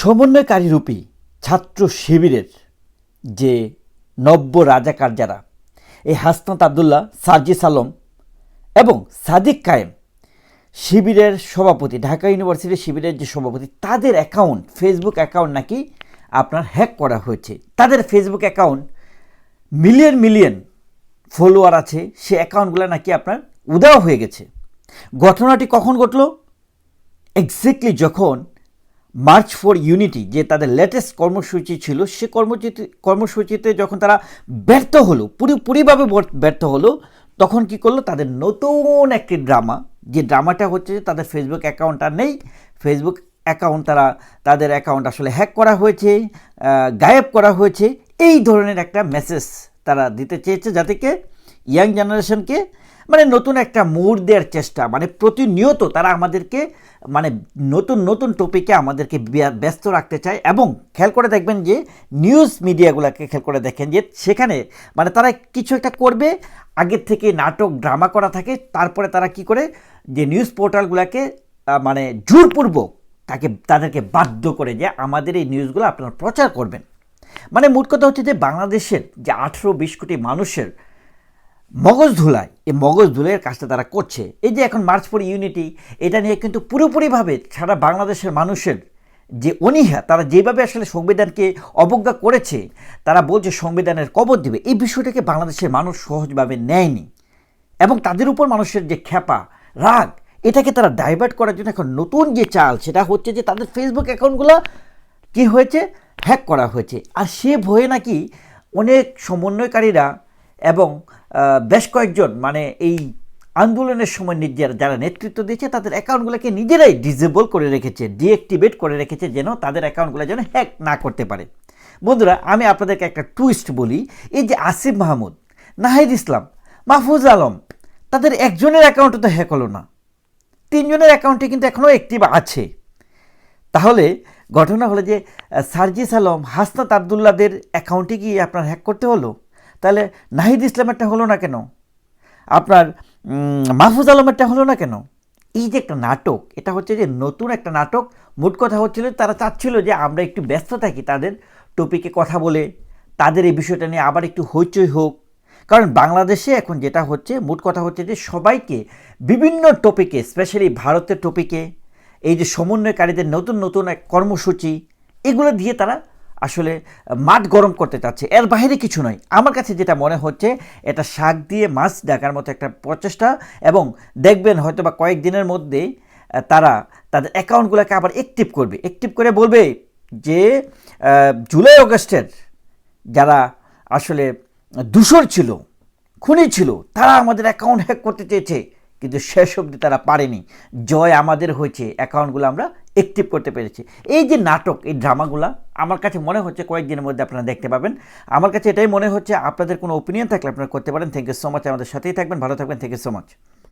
সমন্বয়কারী রূপী ছাত্র শিবিরের যে নব্য রাজাকার যারা, এই হাসনাত আবদুল্লাহ সার্জিস আলম এবং সাদিক কায়েম শিবিরের সভাপতি, ঢাকা ইউনিভার্সিটির শিবিরের যে সভাপতি, তাদের অ্যাকাউন্ট ফেসবুক অ্যাকাউন্ট নাকি আপনার হ্যাক করা হয়েছে। তাদের Facebook account million million follower আছে, সে অ্যাকাউন্টগুলো নাকি আপনার উদাও হয়ে গেছে। ঘটনাটি কখন ঘটলো? এক্স্যাক্টলি যখন মার্চ ফর ইউনিটি যে তাদের লেটেস্ট কর্মসূচি ছিল, সে কর্মসূচি কর্মসূচিতে যখন তারা ব্যর্থ হলো পুরোপুরিভাবে ব্যর্থ হলো, তখন কি করল? তাদের নতুন একটি ড্রামা, যে ড্রামাটা হচ্ছে যে তাদের ফেসবুক অ্যাকাউন্ট আর নেই। ফেসবুক অ্যাকাউন্ট তারা তাদের অ্যাকাউন্ট আসলে হ্যাক করা হয়েছে গায়েব করা হয়েছে। এই ধরনের একটা মেসেজ তারা দিতে চেয়েছে, যাতে কে ইয়াং জেনারেশনকে মানে নতুন একটা মুড দেওয়ার চেষ্টা মানে প্রতিনিয়ত তারা আমাদেরকে মানে নতুন নতুন টপিকে আমাদেরকে ব্যস্ত রাখতে চায় এবং খেয়াল করে দেখবেন যে নিউজ মিডিয়াগুলোকে খেয়াল করে দেখেন যে সেখানে মানে তারা কিছু একটা করবে আগের থেকে নাটক ড্রামা করা থাকে, তারপরে তারা কি করে যে নিউজ পোর্টালগুলোকে মানে জোরপূর্বক তাকে, তাদেরকে বাধ্য করে যে আমাদের এই নিউজগুলো আপনারা প্রচার করবেন। মানে মোট কথা হচ্ছে যে বাংলাদেশের যে আঠেরো বিশ কোটি মানুষের মগজ ধুলায় এই মগজ ধুলাইয়ের কাজটা তারা করছে। এই যে এখন মার্চ ফর ইউনিটি এটা নিয়ে কিন্তু পুরোপুরিভাবে সারা বাংলাদেশের মানুষের যে অনীহা, তারা যেভাবে আসলে সংবিধানকে অবজ্ঞা করেছে, তারা বলছে সংবিধানের কবর দিবে। এই বিষয়টাকে বাংলাদেশের মানুষ সহজভাবে নেয়নি। এবং তাদের উপর মানুষের যে খ্যাপা, রাগ, এটাকে তারা ডাইভার্ট করার জন্য এখন নতুন যে চাল, সেটা হচ্ছে যে তাদের ফেসবুক অ্যাকাউন্টগুলো কি হয়েছে? হ্যাক করা হয়েছে। আর সে ভয়ে নাকি অনেক সমন্বয়কারীরা এবং বেশ কয়েকজন মানে এই আন্দোলনের সময় নিজেরা যারা নেতৃত্ব দিয়েছে, তাদের অ্যাকাউন্টগুলোকে নিজেরাই ডিজেবল করে রেখেছে, ডিঅ্যাক্টিভেট করে রেখেছে, যেন তাদের অ্যাকাউন্টগুলো যেন হ্যাক না করতে পারে। বন্ধুরা, আমি আপনাদেরকে একটা টুইস্ট বলি। এই যে আসিফ মাহমুদ, নাহিদ ইসলাম, মাহফুজ আলম, তাদের একজনের অ্যাকাউন্টে তো হ্যাক হলো না। তিনজনের অ্যাকাউন্টে কিন্তু এখনও অ্যাক্টিভ আছে। তাহলে ঘটনা হলো যে সার্জিস আলম, হাসনাত আবদুল্লাদের অ্যাকাউন্টে গিয়ে আপনার হ্যাক করতে হলো? তাহলে নাহিদ ইসলামেরটা হলো না কেন? আপনার মাহফুজ আলমেরটা হলো না কেন? এই যে একটা নাটক, এটা হচ্ছে যে নতুন একটা নাটক। মোট কথা হচ্ছিল তারা চাচ্ছিল যে আমরা একটু ব্যস্ত থাকি তাদের টপিকে কথা বলে, তাদের এই বিষয়টা নিয়ে আবার একটু হইচই হোক। কারণ বাংলাদেশে এখন যেটা হচ্ছে, মোট কথা হচ্ছে যে সবাইকে বিভিন্ন টপিকে স্পেশালি ভারতের টপিকে এই যে সমন্বয়কারীদের নতুন নতুন এক কর্মসূচি, এগুলো দিয়ে তারা আসলে মাঠ গরম করতে চাচ্ছে। এর বাইরে কিছু নয়। আমার কাছে যেটা মনে হচ্ছে, এটা শাক দিয়ে মাছ ডাকার মতো একটা প্রচেষ্টা এবং দেখবেন হয়তো বা কয়েকদিনের মধ্যে তারা তাদের অ্যাকাউন্টগুলোকে আবার অ্যাক্টিভ করবে। অ্যাক্টিভ করে বলবে যে জুলাই অগস্টের যারা আসলে দূষর ছিল, খুনি ছিল, তারা আমাদের অ্যাকাউন্ট হ্যাক করতে চেয়েছে, কিন্তু শেষ অবধি তারা পারেনি। জয় আমাদের হয়েছে, অ্যাকাউন্টগুলো আমরা অ্যাক্টিভ করতে পেরেছি। এই যে নাটক, এই ড্রামাগুলো আমার কাছে মনে হচ্ছে কয়েকদিনের মধ্যে আপনারা দেখতে পাবেন। আমার কাছে এটাই মনে হচ্ছে, আপনাদের কোনো ওপিনিয়ন থাকলে আপনারা করতে পারেন। থ্যাংক ইউ সো মাচ আমাদের সাথেই থাকবেন, ভালো থাকবেন থ্যাংক ইউ সো মাচ